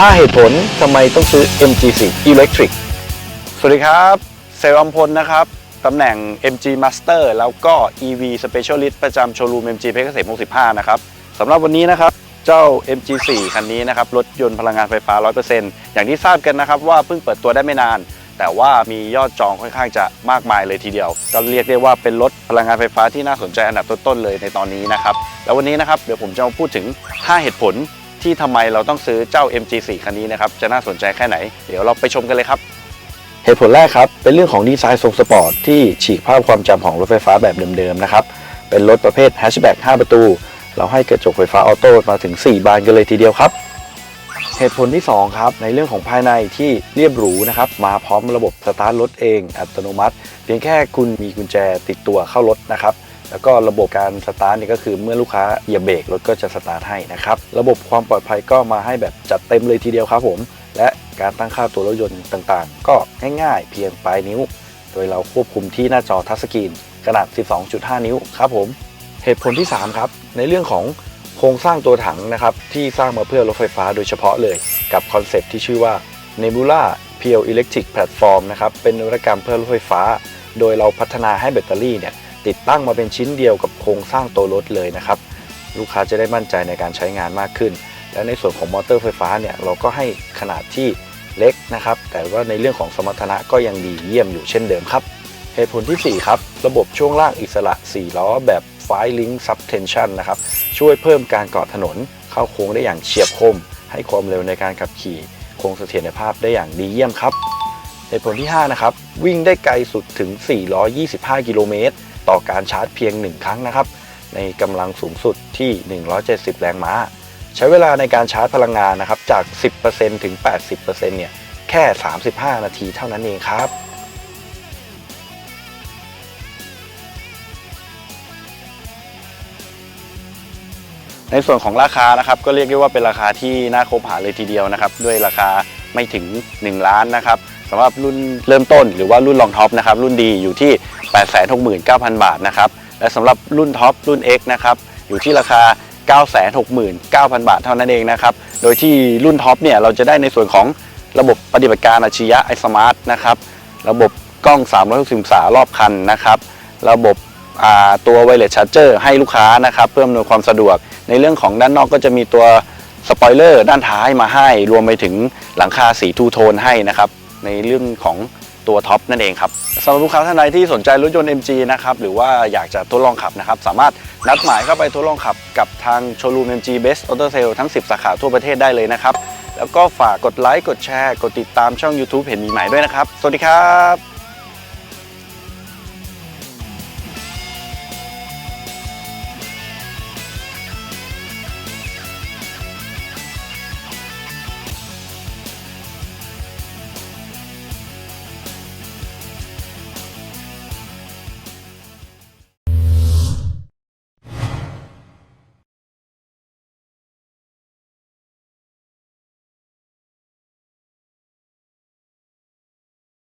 5 เหตุผลทำไมต้องซื้อ MG4 Electric สวัสดีครับ เซลล์อำพลนะครับ ตำแหน่ง MG Master แล้วก็ EV Specialist ประจำโชว์รูม MG เพชรเกษม65 นะครับสำหรับวันนี้นะครับ เจ้า MG4 คันนี้นะครับ รถยนต์พลังงานไฟฟ้า 100%อย่างที่ทราบกันนะครับว่าเพิ่งเปิดตัวได้ไม่นาน แต่ว่ามียอดจองค่อนข้างจะมากมายเลยทีเดียว ก็เรียกได้ว่าเป็นรถพลังงานไฟฟ้าที่น่าสนใจอันดับต้นๆเลยในตอนนี้นะครับ แล้ววันนี้นะครับเดี๋ยวผมจะมาพูดถึง 5 เหตุผล ที่ทำไมเราต้องซื้อเจ้า MG4 คันนี้นะครับจะน่าสนใจแค่ไหน เดี๋ยวเราไปชมกันเลยครับ เหตุผลแรกครับ เป็นเรื่องของดีไซน์ทรงสปอร์ตที่ฉีกภาพความจำของรถไฟฟ้าแบบเดิมๆนะครับ เป็นรถประเภทแฮชแบ็ก5ประตู เราให้กระจกไฟฟ้าออโต้มาถึง 4 บานกันเลยทีเดียวครับ เหตุผลที่ 2 ครับ ในเรื่องของภายในที่เรียบหรูนะครับ มาพร้อมระบบสตาร์ทรถเองอัตโนมัติ เพียงแค่คุณมีกุญแจติดตัวเข้ารถนะครับ แล้วก็ระบบการสตาร์ทนี่ก็คือเมื่อลูกค้าเหยียบเบรกรถก็จะสตาร์ทให้นะครับ ระบบความปลอดภัยก็มาให้แบบจัดเต็มเลยทีเดียวครับผม และการตั้งค่าตัวรถยนต์ต่างๆ ก็ง่ายๆ เพียงปลายนิ้ว โดยเราควบคุมที่หน้าจอทัชสกรีนขนาด 12.5 นิ้วครับผม เหตุผลที่ 3 ครับ ในเรื่องของโครงสร้างตัวถังนะครับที่สร้างมาเพื่อรถไฟฟ้าโดยเฉพาะเลย กับคอนเซปต์ที่ชื่อว่า Nebula Pure Electric Platform นะครับเป็นนวัตกรรมเพื่อรถไฟฟ้า โดยเราพัฒนาให้แบตเตอรี่เนี่ย ติดตั้งมาเป็นชิ้นเดียวกับโครงสร้างตัวรถเลยนะครับ ลูกค้าจะได้มั่นใจในการใช้งานมากขึ้น และในส่วนของมอเตอร์ไฟฟ้าเนี่ยเราก็ให้ขนาดที่เล็กนะครับ แต่ว่าในเรื่องของสมรรถนะก็ยังดีเยี่ยมอยู่เช่นเดิมครับ เหตุผลที่ 4 ครับ ระบบช่วงล่างอิสระ 4 ล้อแบบ f i Link Subtension นะครับ ช่วยเพิ่มการเกาะถนน เข้าโค้งได้อย่างเฉียบคม ให้ความเร็วในการขับขี่ คงเสถียรภาพได้อย่างดีเยี่ยมครับ เหตุผลที่ 5 นะครับ วิ่งได้ไกลสุดถึง 425 กิโลเมตร ต่อการชาร์จเพียง 1 ครั้งนะครับ ในกำลังสูงสุดที่ 170 แรงม้า ใช้เวลาในการชาร์จพลังงานนะครับจาก 10%ถึง 80%เนี่ยแค่ 35 นาทีเท่านั้นเองครับในส่วนของราคานะครับก็เรียกได้ว่าเป็นราคาที่น่าคบหาเลยทีเดียวนะครับ ด้วยราคาไม่ถึง 1 ล้านนะครับ สำหรับรุ่นเริ่มต้นหรือว่ารุ่นรองท็อปนะครับรุ่นดีอยู่ที่ 869,000 บาทนะครับและสำหรับรุ่นท็อปรุ่น X นะครับอยู่ที่ราคา969,000 บาทเท่านั้นเองนะครับ โดยที่รุ่นท็อปเนี่ยเราจะได้ในส่วนของระบบปฏิบัติการอัจฉริยะ iSmart นะครับ ระบบกล้อง 360องศารอบคันนะครับ ระบบตัว Wireless Charger ให้ลูกค้านะครับ เพื่ออำนวยความสะดวก ในเรื่องของด้านนอกก็จะมีตัวสปอยเลอร์ด้านท้ายมาให้ รวมไปถึงหลังคาสีทูโทนให้นะครับ ในเรื่องของตัวท็อปนั่นเองครับสำหรับลูกค้าท่านใดที่สนใจรถยนต์ MG นะครับหรือว่าอยากจะทดลองขับนะครับสามารถนัดหมายเข้าไปทดลองขับกับทางโชว์รูม MG Best Auto Sale ทั้ง 10 สาขาทั่วประเทศได้เลยนะครับ แล้วก็ฝากกดไลค์กดแชร์ กดติดตามช่อง YouTube เห็นมีใหม่ด้วยนะครับ สวัสดีครับ